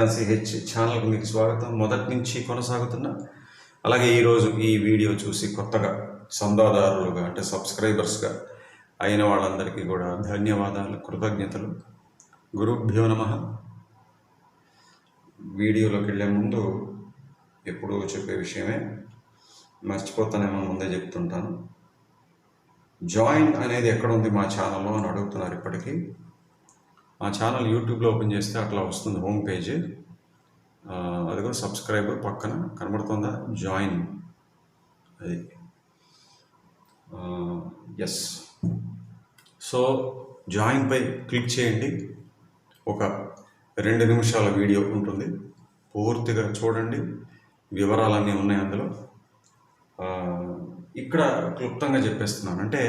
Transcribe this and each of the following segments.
Frequency H CH ఛానల్కి మీకు స్వాగతం. మొదటి నుంచి కొనసాగుతున్న అలాగే ఈరోజు ఈ వీడియో చూసి కొత్తగా చందాదారులుగా అంటే సబ్స్క్రైబర్స్గా అయిన వాళ్ళందరికీ కూడా ధన్యవాదాలు కృతజ్ఞతలు. గురుభ్యో నమ. వీడియోలోకి వెళ్ళే ముందు ఎప్పుడూ చెప్పే విషయమే మర్చిపోతానేమో ముందే చెప్తుంటాను. జాయిన్ అనేది ఎక్కడ ఉంది మా ఛానల్లో అని అడుగుతున్నారు ఇప్పటికీ. మా ఛానల్ యూట్యూబ్లో ఓపెన్ చేస్తే అట్లా వస్తుంది హోమ్ పేజ్. అది కూడా సబ్స్క్రైబర్ పక్కన కనబడుతుందా? జాయిన్. అది. ఎస్ సో జాయిన్పై క్లిక్ చేయండి. ఒక రెండు నిమిషాల వీడియో ఉంటుంది. పూర్తిగా చూడండి. వివరాలన్నీ ఉన్నాయి అందులో. ఇక్కడ క్లుప్తంగా చెప్పేస్తున్నాను. అంటే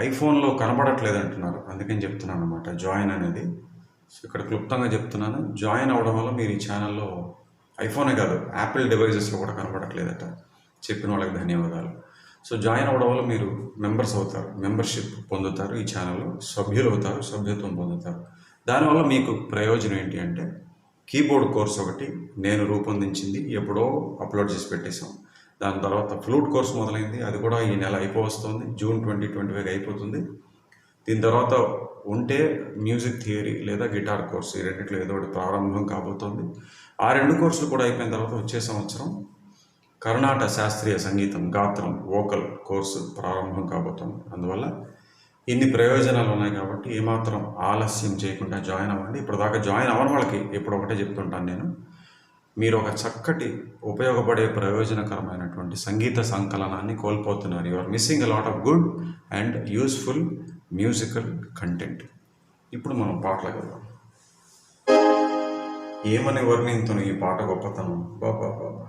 ఐఫోన్లో కనబడట్లేదు అంటున్నారు అందుకని చెప్తున్నాను అనమాట జాయిన్ అనేది. సో ఇక్కడ క్లుప్తంగా చెప్తున్నాను. జాయిన్ అవడం వల్ల మీరు ఈ ఛానల్లో ఐఫోనే కాదు యాపిల్ డివైజెస్లో కూడా కనబడట్లేదట. చెప్పిన వాళ్ళకి ధన్యవాదాలు. సో జాయిన్ అవడం వల్ల మీరు మెంబర్స్ అవుతారు మెంబర్షిప్ పొందుతారు ఈ ఛానల్లో సభ్యులు అవుతారు సభ్యత్వం పొందుతారు. దానివల్ల మీకు ప్రయోజనం ఏంటి అంటే కీబోర్డ్ కోర్స్ ఒకటి నేను రూపొందించింది ఎప్పుడో అప్లోడ్ చేసి పెట్టేశాం. దాని తర్వాత ఫ్లూట్ కోర్స్ మొదలైంది. అది కూడా ఈ నెల అయిపోవస్తుంది. జూన్ ట్వంటీ ట్వంటీ ఫైవ్ అయిపోతుంది. దీని తర్వాత ఉంటే మ్యూజిక్ థియరీ లేదా గిటార్ కోర్స్ ఈ రెండిట్లో ఏదో ఒకటి ప్రారంభం కాబోతోంది. ఆ రెండు కోర్సులు కూడా అయిపోయిన తర్వాత వచ్చే సంవత్సరం కర్ణాటక శాస్త్రీయ సంగీతం గాత్రం వోకల్ కోర్సు ప్రారంభం కాబోతోంది. అందువల్ల ఇన్ని ప్రయోజనాలు ఉన్నాయి కాబట్టి ఏమాత్రం ఆలస్యం చేయకుండా జాయిన్ అవ్వండి. ఇప్పటిదాకా జాయిన్ అవ్వని వాళ్ళకి ఎప్పుడు ఒకటే చెప్తుంటాను నేను. మీరు ఒక చక్కటి ఉపయోగపడే ప్రయోజనకరమైనటువంటి సంగీత సంకలనాన్ని కోల్పోతున్నారు. You are missing a lot of good and useful musical content ఇప్పుడు మనం పాటలకు వెళ్దాం. ఏమని వర్ణింతును ఈ పాట గొప్పతనం? బాబా బాబా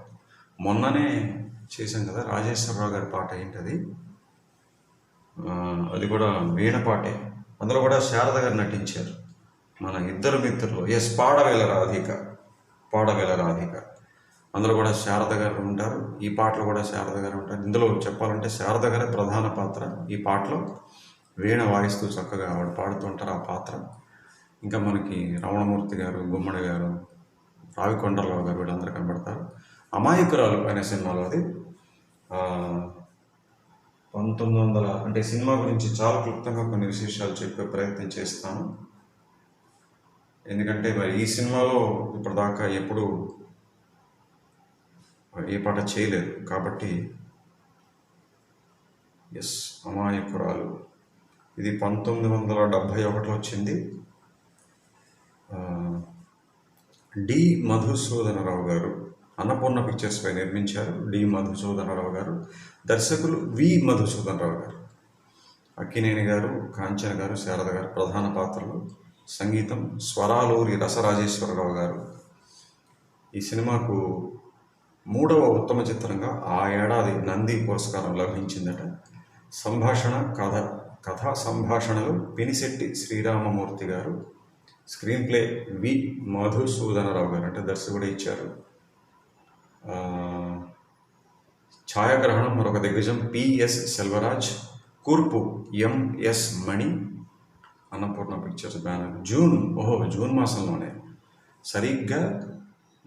మొన్ననే చేశాం కదా రాజేశ్వరరావు గారి పాట ఏంటది? అది కూడా వీణ పాటే. అందులో కూడా శారద గారు నటించారు. మన ఇద్దరు మిత్రులు. ఎస్ పాడవేల రాధిక. పాడవేల రాధిక. అందులో కూడా శారద గారు ఉంటారు. ఈ పాటలో కూడా శారద గారు ఉంటారు. ఇందులో చెప్పాలంటే శారద గారే ప్రధాన పాత్ర. ఈ పాటలో వీణ వాయిస్తూ చక్కగా ఆవిడ పాడుతుంటారు ఆ పాత్ర. ఇంకా మనకి రమణమూర్తి గారు గుమ్మడి గారు రావికొండరావు గారు వీళ్ళందరూ కనబడతారు. అమాయకురాలు అనే సినిమాలో అది. పంతొమ్మిది వందల అంటే సినిమా గురించి చాలా క్లుప్తంగా కొన్ని విశేషాలు చెప్పే ప్రయత్నం చేస్తాను. ఎందుకంటే మరి ఈ సినిమాలో ఇప్పటిదాకా ఎప్పుడు ఏ పాట చేయలేదు. కాబట్టి ఎస్ అమాయకురాలు. ఇది పంతొమ్మిది వందల డెబ్భై ఒకటిలో వచ్చింది. డి మధుసూదనరావు గారు అన్నపూర్ణ పిక్చర్స్ పై నిర్మించారు డి మధుసూదనరావు గారు దర్శకులు వి మధుసూదనరావు గారు. అక్కినేని గారు కాంచన గారు శారద గారు ప్రధాన పాత్రలు. సంగీతం స్వరాలూరి రసరాజేశ్వరరావు గారు. ఈ సినిమాకు మూడవ ఉత్తమ చిత్రంగా ఆ ఏడాది నంది పురస్కారం లభించిందట. సంభాషణ కథ కథా సంభాషణలు పినిశెట్టి శ్రీరామమూర్తి గారు. స్క్రీన్ ప్లే వి మధుసూదనరావు గారు అంటే దర్శకుడు ఇచ్చారు. ఛాయాగ్రహణం మరొక దిగ్గజం పిఎస్ సెల్వరాజ్ కూర్పు MS Mani Annapurna pictures banner June ఓహో జూన్ మాసంలోనే. సరిగ్గా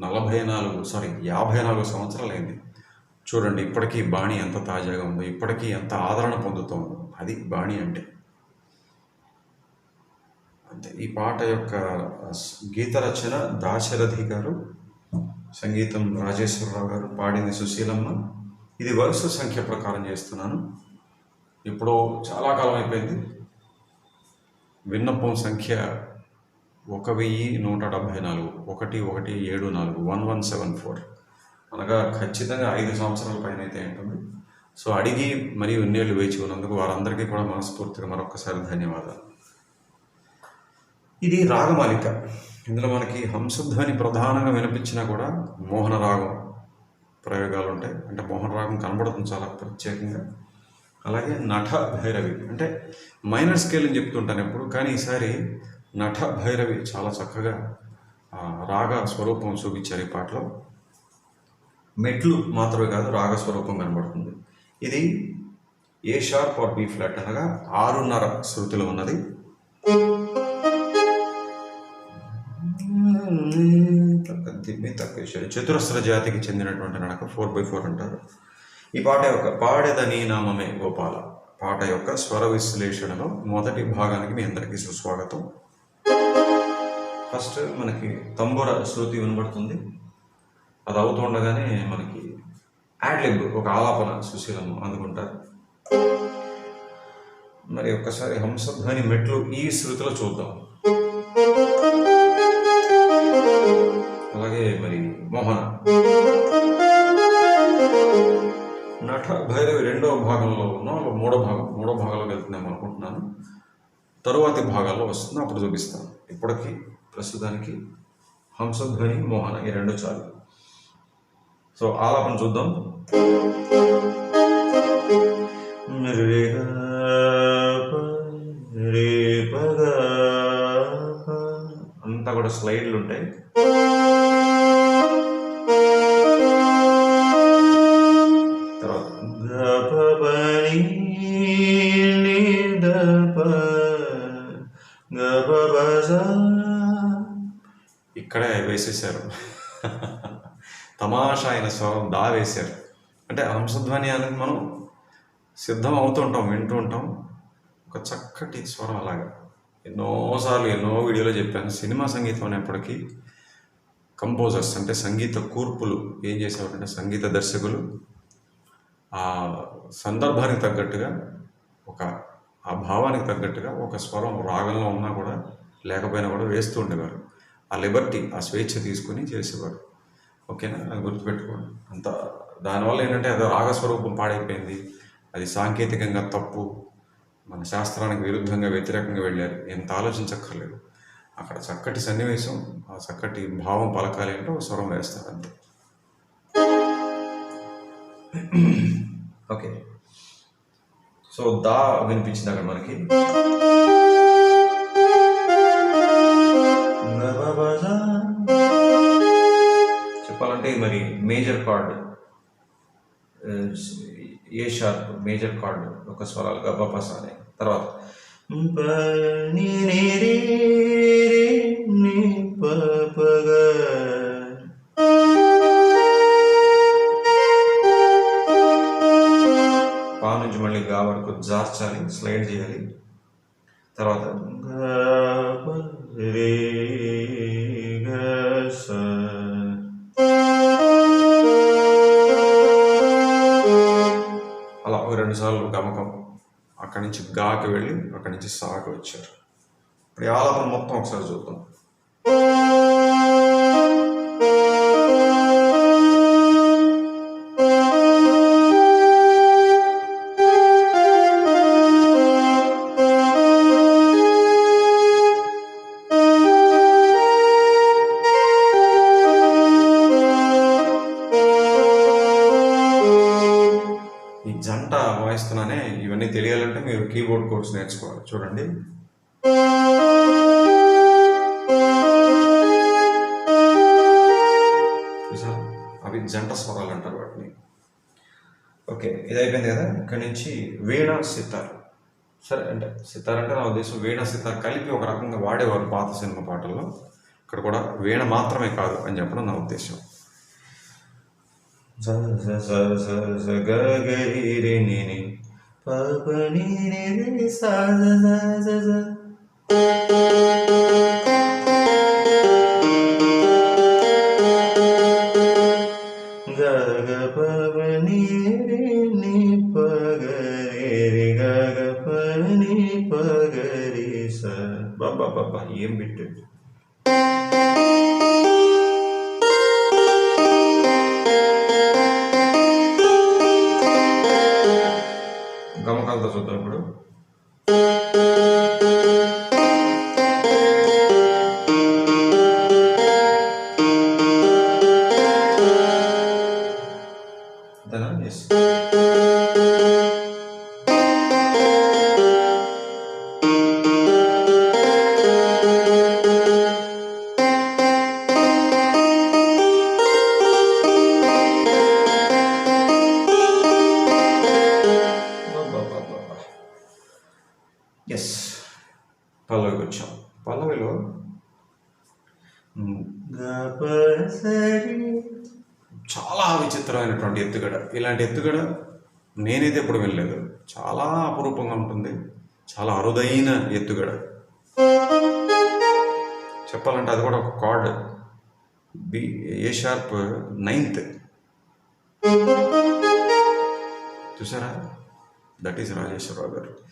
నలభై నాలుగు సారీ యాభై నాలుగు సంవత్సరాలు అయింది చూడండి ఇప్పటికీ బాణి ఎంత తాజాగా ఉందో ఇప్పటికీ ఎంత ఆదరణ పొందుతోందో అది బాణి అంటే. అంతే ఈ పాట యొక్క గీత రచన దాశరథి గారు సంగీతం రాజేశ్వరరావు గారు పాడింది సుశీలమ్మ. ఇది వరుస సంఖ్య ప్రకారం చేస్తున్నాను. ఇప్పుడు చాలా కాలం అయిపోయింది. విన్నపం సంఖ్య ఒక వెయ్యి నూట డెబ్భై నాలుగు ఒకటి ఒకటి ఏడు నాలుగు వన్ వన్ సెవెన్ ఫోర్. అనగా ఖచ్చితంగా ఐదు సంవత్సరాల పైన అయితే ఉంటుంది. సో అడిగి మరియు ఇన్నేళ్ళు వేచి ఉన్నందుకు వారందరికీ కూడా మనస్ఫూర్తిగా మరొకసారి ధన్యవాదాలు. ఇది రాగమాలిక. ఇందులో మనకి హంసధ్వని ప్రధానంగా వినిపించినా కూడా మోహన రాగం ప్రయోగాలు ఉంటాయి. అంటే మోహన రాగం కనబడుతుంది చాలా ప్రత్యేకంగా. అలాగే నట భైరవి. అంటే మైనర్ స్కేల్ అని చెప్తుంటాను ఎప్పుడు కానీ ఈసారి నట భైరవి చాలా చక్కగా రాగ స్వరూపం చూపించారు ఈ పాటలో. మెట్లు మాత్రమే కాదు రాగ స్వరూపం కనబడుతుంది. ఇది A sharp or B flat అనగా ఆరున్నర శృతిలో ఉన్నది. తక్కువ చతురస్ర జాతికి చెందినటువంటి నడక ఫోర్ బై ఫోర్ అంటారు. ఈ పాట యొక్క పాడేదని నామమే గోపాల. పాట యొక్క స్వర విశ్లేషణలో మొదటి భాగానికి మీ అందరికీ సుస్వాగతం. ఫస్ట్ మనకి తంబుర శృతి వినబడుతుంది. అది అవుతుండగానే మనకి యాడ్లిబ్ ఒక ఆలాపన సుశీలము అందుకుంటారు. మరి ఒక్కసారి హంసధ్వని మెట్లు ఈ శృతిలో చూద్దాం. అలాగే మరి మోహన నట భైరవి రెండవ భాగంలో ఉన్నాం మూడో భాగం మూడో భాగంలో వెళ్తున్నాం అనుకుంటున్నాను. తరువాతి భాగాల్లో వస్తుంది అప్పుడు చూపిస్తాను. ఇప్పటికి ప్రస్తుతానికి హంసధ్వని మోహన ఈ రెండు చాలు. సో ఆలాపన చూద్దాం. అంతా కూడా స్లైడ్లు ఉంటాయి. వేసేశారు. తమాషా అయిన స్వరం దా వేశారు అంటే హంసధ్వని అనేది మనం సిద్ధం అవుతుంటాం వింటూ ఉంటాం. ఒక చక్కటి స్వరం అలాగా. ఎన్నోసార్లు ఎన్నో వీడియోలో చెప్పాను. సినిమా సంగీతం అనేప్పటికీ కంపోజర్స్ అంటే సంగీత కూర్పులు. ఏం చేసేవారంటే సంగీత దర్శకులు. ఆ సందర్భానికి తగ్గట్టుగా ఒక ఆ భావానికి తగ్గట్టుగా ఒక స్వరం రాగంలో ఉన్నా కూడా లేకపోయినా కూడా వేస్తూ ఉండేవారు. ఆ లిబర్టీ ఆ స్వేచ్ఛ తీసుకుని చేసేవారు ఓకేనా? అది గుర్తుపెట్టుకోండి. అంత దానివల్ల ఏంటంటే అది రాగస్వరూపం పాడైపోయింది. అది సాంకేతికంగా తప్పు. మన శాస్త్రానికి విరుద్ధంగా వ్యతిరేకంగా వెళ్ళారు. ఎంత ఆలోచించక్కర్లేదు. అక్కడ చక్కటి సన్నివేశం ఆ చక్కటి భావం పలకాలి అంటే ఒక స్వరం వేస్తారు అంతే. ఓకే. సో దా వినిపించింది అక్కడ మనకి. Major chord A sharp major chord ఒక స్వరాలు గబ్బా అనే తర్వాత పా నుంచి మళ్ళీ గా వరకు జార్చాలి స్లైడ్ చేయాలి. తర్వాత రే, గ, రెండుసార్లు గమకం అక్కడి నుంచి గాకి వెళ్ళి అక్కడి నుంచి సాకి వచ్చారు. ఇప్పుడు ఈ ఆలాపన మొత్తం ఒకసారి చూద్దాం. కోర్స్ నేర్చుకోవాలి. చూడండి. అవి జంట స్వరాలు అంటారు వాటిని. ఓకే ఇది అయిపోయింది కదా? ఇక్కడ నుంచి వీణ సితార్. సరే అంటే సితార్ అంటే నా ఉద్దేశం వీణ సితార్ కలిపి ఒక రకంగా వాడేవారు పాత సినిమా పాటల్లో. ఇక్కడ కూడా వీణ మాత్రమే కాదు అని చెప్పడం నా ఉద్దేశం. స స స స స గ గ రి రి ని ని ప ప ని ని రి స స స స స గ గ ప ప ని రి ని ప గ రి రి గ గ ప ని ప గ రి స బాబా బాబా ఏం బిట్టు Bruno? చాలా విచిత్రమైనటువంటి ఎత్తుగడ. ఇలాంటి ఎత్తుగడ నేనైతే ఎప్పుడు వెళ్ళలేదు చాలా అపురూపంగా ఉంటుంది. చాలా అరుదైన ఎత్తుగడ. చెప్పాలంటే అది కూడా ఒక chord. B A sharp ninth. చూసారా? That is Rajeswara Rao garu.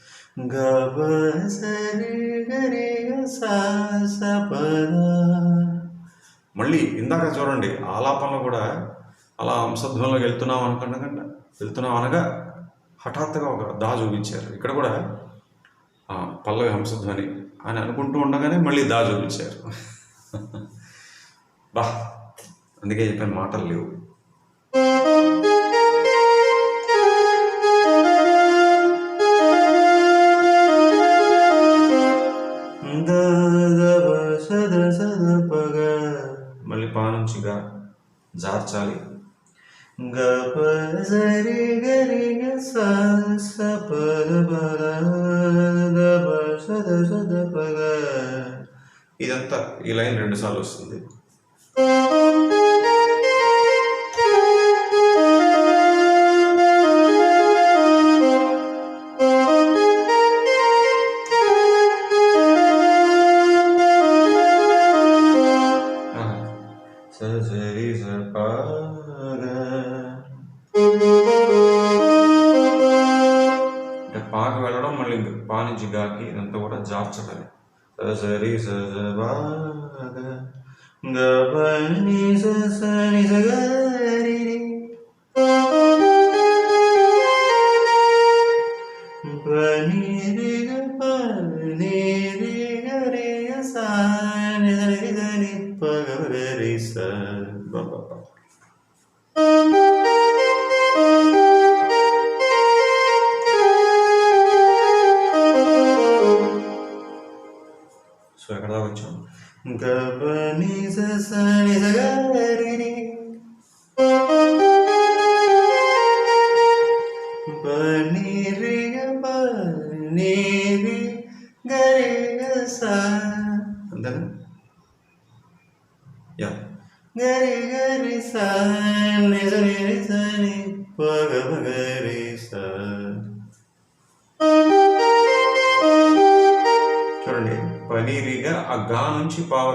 గపసరి గరి సపద మళ్ళీ ఇందాక చూడండి ఆలాపనలో కూడా అలా అంశధ్వంలోకి వెళ్తున్నాం అనుకున్నా వెళ్తున్నాం అనగా హఠాత్తుగా ఒక దా చూపించారు. ఇక్కడ కూడా పల్లవి హంసధ్వని అని అనుకుంటూ ఉండగానే మళ్ళీ దా చూపించారు. బా అందుకే చెప్పాను మాటలు లేవు. జార్చాలి గప సరి గరి స సపద పద దప సద సద పగ ఇదంతా ఈ లైన్ రెండు సార్లు వస్తుంది సరి సద బాగ గప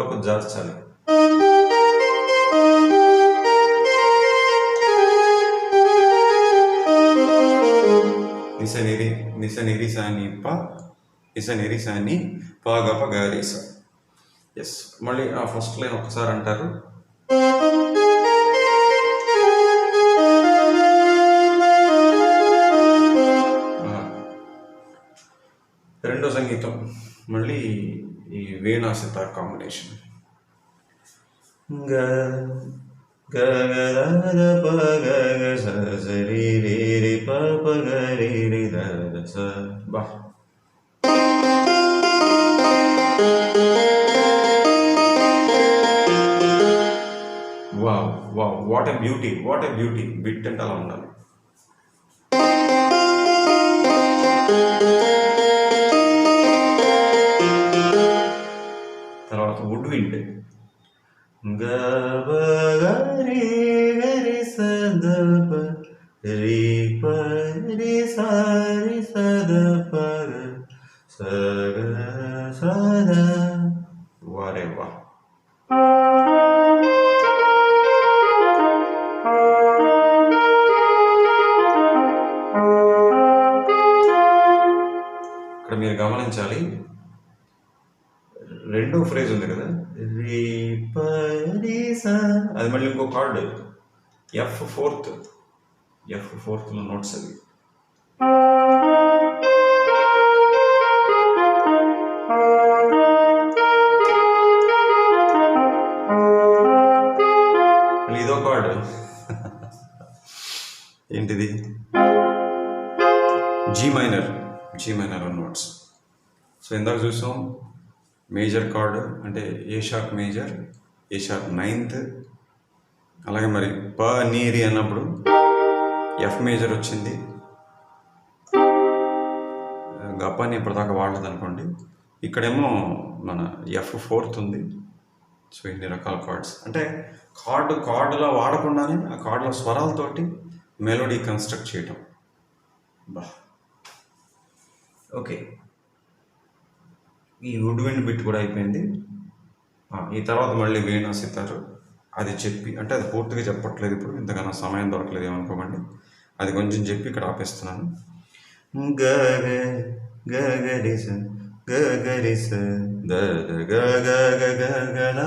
వరకు జార్చాలి నిస నిరి నిస నిరి సాని ప నిస నిరి సాని పగ గ ప ఎస్ మళ్ళీ ఆ ఫస్ట్ లైన్ ఒకసారి అంటారు. రెండో సంగీతం. మళ్ళీ ఈ వీణా సితార్ కాంబినేషన్ గ గ గ ద ప గ గ స స రి రి రి ప ప గ రి రి ద ద స. బా. Wow wow what a beauty what a beauty. Bit అంటే అలా ఉండాలి. తర్వాత వుడ్ విండ్ గ బ గ రి గ రి స ద ప రి ప మళ్ళీ ఇంకో కార్డు. ఎఫ్ ఫోర్త్ ఎఫ్ ఫోర్త్లో నోట్స్ అవి. ఇదో కార్డు. ఏంటిది? G minor G minor notes so ఇందాక చూసాం మేజర్ కార్డు అంటే A sharp major A sharp ninth అలాగే మరి ప నీరి అన్నప్పుడు ఎఫ్ మేజర్ వచ్చింది. గపాని ఇప్పటిదాకా వాడలేదు అనుకోండి ఇక్కడేమో మన ఎఫ్ ఫోర్త్ ఉంది. సో ఇన్ని రకాల కార్డ్స్. అంటే కార్డు కార్డులో వాడకుండానే ఆ కార్డులో స్వరాలతోటి మెలోడీ కన్స్ట్రక్ట్ చేయటం. బా. ఓకే. ఈ వుడ్ విండ్ బిట్ కూడా అయిపోయింది. ఈ తర్వాత మళ్ళీ వీణా సితారు. అది చెప్పి అంటే అది పూర్తిగా చెప్పట్లేదు ఇప్పుడు ఇంతకన్నా సమయం దొరకలేదు ఏమనుకోకండి అది కొంచెం చెప్పి ఇక్కడ ఆపేస్తున్నాను. గగ గగరిస గగరిస గగల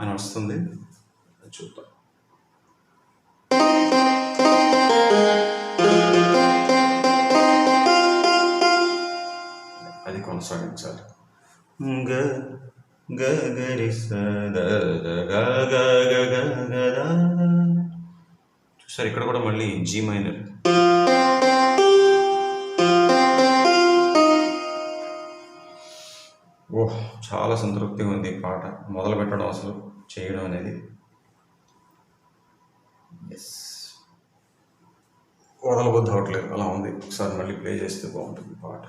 అని వస్తుంది. అది చూద్దాం. అది కొనసాగించాలి. గ గగరి దద చూసారు ఇక్కడ కూడా మళ్ళీ జీ మైనర్ ఓహ్ చాలా సంతృప్తిగా ఉంది ఈ పాట. మొదలు పెట్టడం అసలు చేయడం అనేది. ఎస్ వదలబుద్ధి అవట్లేదు అలా ఉంది. ఒకసారి మళ్ళీ ప్లే చేస్తే బాగుంటుంది పాట.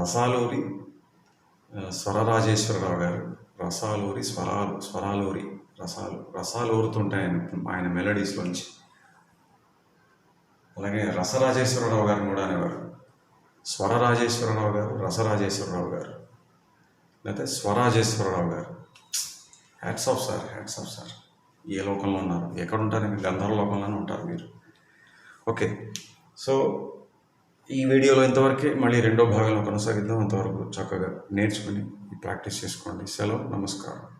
రసాలూరి స్వరరాజేశ్వరరావు గారు రసాలూరి స్వరాలు స్వరాలూరి రసాలు రసాలు ఊరుతుంటాయి ఆయన ఆయన మెలడీస్లోంచి అలాగే రసరాజేశ్వరరావు గారిని కూడా అనేవారు. స్వరరాజేశ్వరరావు గారు రసరాజేశ్వరరావు గారు లేకపోతే స్వరాజేశ్వరరావు garu. Hats off sir hats off sir ఏ లోకంలో ఉన్నారు? ఎక్కడ ఉంటారు మీరు గంధర్వ లోకంలోనే ఉంటారు మీరు. ఓకే సో ఈ వీడియోలో ఇంతవరకే మళ్ళీ రెండో భాగంలో కొనసాగిద్దాం. అంతవరకు చక్కగా నేర్చుకుని ప్రాక్టీస్ చేసుకోండి. సెలవు నమస్కారం.